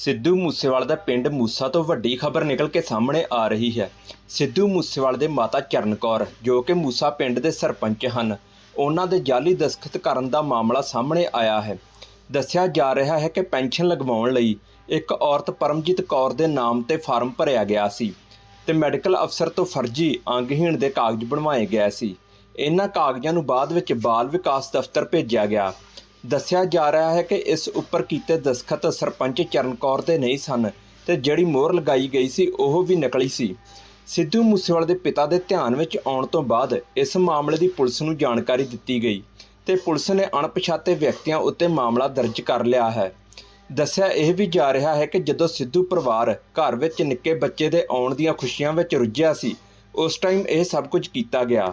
ਸਿੱਧੂ ਮੂਸੇਵਾਲ ਦਾ ਪਿੰਡ ਮੂਸਾ ਤੋਂ ਵੱਡੀ ਖਬਰ ਨਿਕਲ ਕੇ ਸਾਹਮਣੇ ਆ ਰਹੀ ਹੈ। ਸਿੱਧੂ ਮੂਸੇਵਾਲ ਦੇ ਮਾਤਾ ਚਰਨ ਕੌਰ, ਜੋ ਕਿ ਮੂਸਾ ਪਿੰਡ ਦੇ ਸਰਪੰਚ ਹਨ, ਉਹਨਾਂ ਦੇ ਜਾਲੀ ਦਸਖਤ ਕਰਨ ਦਾ ਮਾਮਲਾ ਸਾਹਮਣੇ ਆਇਆ ਹੈ। ਦੱਸਿਆ ਜਾ ਰਿਹਾ ਹੈ ਕਿ ਪੈਨਸ਼ਨ ਲਗਵਾਉਣ ਲਈ ਇੱਕ ਔਰਤ ਪਰਮਜੀਤ ਕੌਰ ਦੇ ਨਾਮ ਤੇ ਫਾਰਮ ਭਰਿਆ ਗਿਆ ਸੀ ਤੇ ਮੈਡੀਕਲ ਅਫਸਰ ਤੋਂ ਫਰਜ਼ੀ ਅੰਗਹੀਣ ਦੇ ਕਾਗਜ਼ ਬਣਵਾਏ ਗਏ ਸੀ। ਇਹਨਾਂ ਕਾਗਜ਼ਾਂ ਨੂੰ ਬਾਅਦ ਵਿੱਚ ਬਾਲ ਵਿਕਾਸ ਦਫ਼ਤਰ ਭੇਜਿਆ ਗਿਆ। ਦੱਸਿਆ ਜਾ ਰਿਹਾ ਹੈ ਕਿ ਇਸ ਉੱਪਰ ਕੀਤੇ ਦਸਖਤ ਸਰਪੰਚ ਚਰਨ ਕੌਰ ਦੇ ਨਹੀਂ ਸਨ ਤੇ ਜਿਹੜੀ ਮੋਹਰ ਲਗਾਈ ਗਈ ਸੀ, ਉਹ ਵੀ ਨਕਲੀ ਸੀ। ਸਿੱਧੂ ਮੂਸੇਵਾਲੇ ਦੇ ਪਿਤਾ ਦੇ ਧਿਆਨ ਵਿੱਚ ਆਉਣ ਤੋਂ ਬਾਅਦ ਇਸ ਮਾਮਲੇ ਦੀ ਪੁਲਿਸ ਨੂੰ ਜਾਣਕਾਰੀ ਦਿੱਤੀ ਗਈ ਤੇ ਪੁਲਿਸ ਨੇ ਅਣਪਛਾਤੇ ਵਿਅਕਤੀਆਂ ਉੱਤੇ ਮਾਮਲਾ ਦਰਜ ਕਰ ਲਿਆ ਹੈ। ਦੱਸਿਆ ਇਹ ਵੀ ਜਾ ਰਿਹਾ ਹੈ ਕਿ ਜਦੋਂ ਸਿੱਧੂ ਪਰਿਵਾਰ ਘਰ ਵਿੱਚ ਨਿੱਕੇ ਬੱਚੇ ਦੇ ਆਉਣ ਦੀਆਂ ਖੁਸ਼ੀਆਂ ਵਿੱਚ ਰੁੱਝਿਆ ਸੀ, ਉਸ ਟਾਈਮ ਇਹ ਸਭ ਕੁਝ ਕੀਤਾ ਗਿਆ।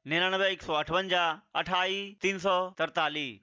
निन्यानवे एक सौ अठवंजा अठाई तीन सौ तरतालीस